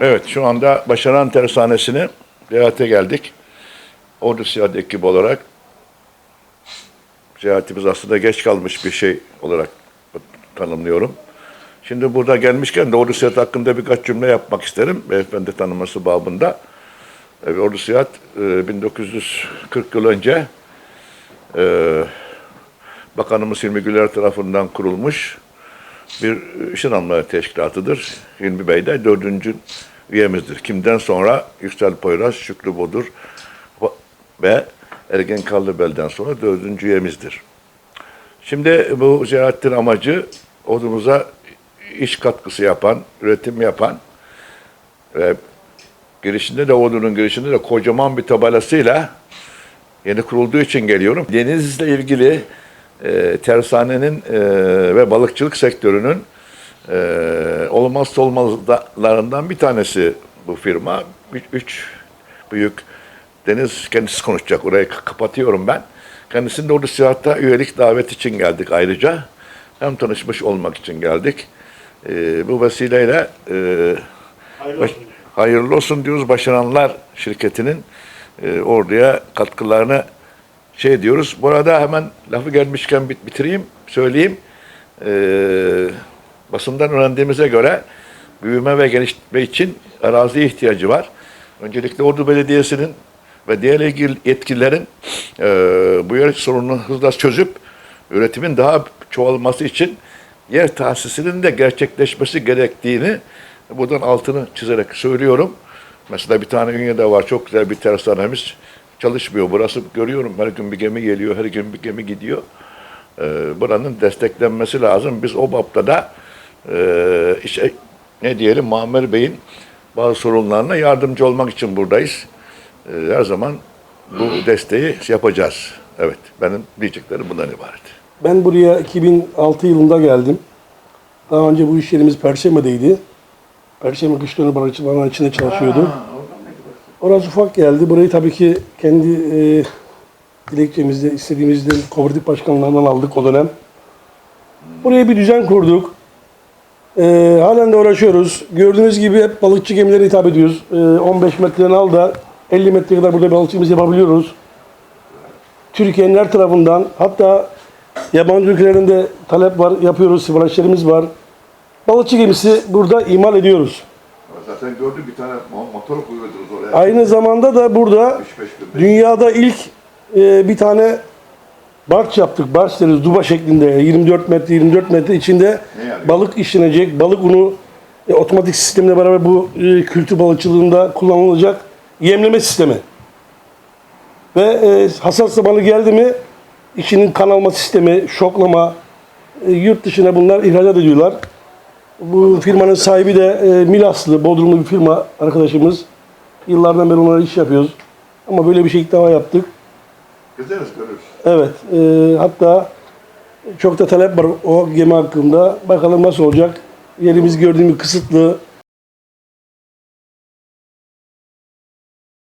Evet, şu anda Başaran Tersanesi'ne ziyarete geldik. Ordu Siyahat ekibi olarak ziyaretimiz aslında geç kalmış bir şey olarak tanımlıyorum. Şimdi burada gelmişken de Ordu Siyahat hakkında birkaç cümle yapmak isterim. Beyefendi tanıması babında. E, Ordu Siyahat e, 1940 yıl önce e, Bakanımız Hilmi Güler tarafından kurulmuş bir işin alma teşkilatıdır. Hilmi Bey de dördüncü üyemizdir. Kimden sonra Yüksel Poyraz, Şükrü Bodur ve Ergen Kallıbel'den sonra dördüncü üyemizdir. Şimdi bu ziyaretin amacı ordumuza iş katkısı yapan, üretim yapan ve girişinde de ordunun girişinde de kocaman bir tabelasıyla yeni kurulduğu için geliyorum. Denizle ilgili e, tersanenin e, ve balıkçılık sektörünün e, olmazsa olmazlarından bir tanesi bu firma. Üç, üç büyük deniz kendisi konuşacak. Orayı kapatıyorum ben. Kendisinin de orada siyahatta üyelik davet için geldik ayrıca. Hem tanışmış olmak için geldik. E, bu vesileyle e, baş- hayırlı olsun diyoruz. Başaranlar şirketinin e, orduya katkılarını şey diyoruz. Bu arada hemen lafı gelmişken bit- bitireyim, söyleyeyim. Ee, basından öğrendiğimize göre büyüme ve gelişme için arazi ihtiyacı var. Öncelikle Ordu Belediyesi'nin ve diğer ilgili yetkililerin e, bu yer sorununu hızla çözüp üretimin daha çoğalması için yer tahsisinin de gerçekleşmesi gerektiğini buradan altını çizerek söylüyorum. Mesela bir tane Ünye'de var çok güzel bir tersanemiz çalışmıyor. Burası görüyorum her gün bir gemi geliyor, her gün bir gemi gidiyor. Ee, buranın desteklenmesi lazım. Biz o bapta da e, işte, ne diyelim Muammer Bey'in bazı sorunlarına yardımcı olmak için buradayız. Ee, her zaman bu desteği yapacağız. Evet, benim diyeceklerim bundan ibaret. Ben buraya 2006 yılında geldim. Daha önce bu iş yerimiz Perşembe'deydi. Perşembe kışlarını balıkçıların içinde çalışıyordu. Orası ufak geldi. Burayı tabii ki kendi e, dilekçemizde, istediğimizden kooperatif başkanlarından aldık o dönem. Buraya bir düzen kurduk. E, halen de uğraşıyoruz. Gördüğünüz gibi hep balıkçı gemilere hitap ediyoruz. E, 15 metreden al da 50 metre kadar burada balıkçımız yapabiliyoruz. Türkiye'nin her tarafından hatta yabancı ülkelerinde talep var, yapıyoruz, siparişlerimiz var. Balıkçı gemisi burada imal ediyoruz. Zaten gördüm bir tane motor koyuyordunuz oraya. Aynı zamanda da burada 65 bin. dünyada ilk e, bir tane barç yaptık. Barç deriz duba şeklinde 24 metre 24 metre içinde Ne yani? balık işlenecek. Balık unu e, otomatik sistemle beraber bu e, kültür balıkçılığında kullanılacak yemleme sistemi. Ve e, hasat zamanı geldi mi içinin kan alma sistemi, şoklama, e, yurt dışına bunlar ihracat ediyorlar. Bu firmanın sahibi de e, Milaslı, Bodrumlu bir firma arkadaşımız. Yıllardan beri onlara iş yapıyoruz. Ama böyle bir şey ilk defa yaptık. Gezeriz görürüz. Evet, e, hatta çok da talep var o gemi hakkında. Bakalım nasıl olacak. Yerimiz gördüğümüz kısıtlı.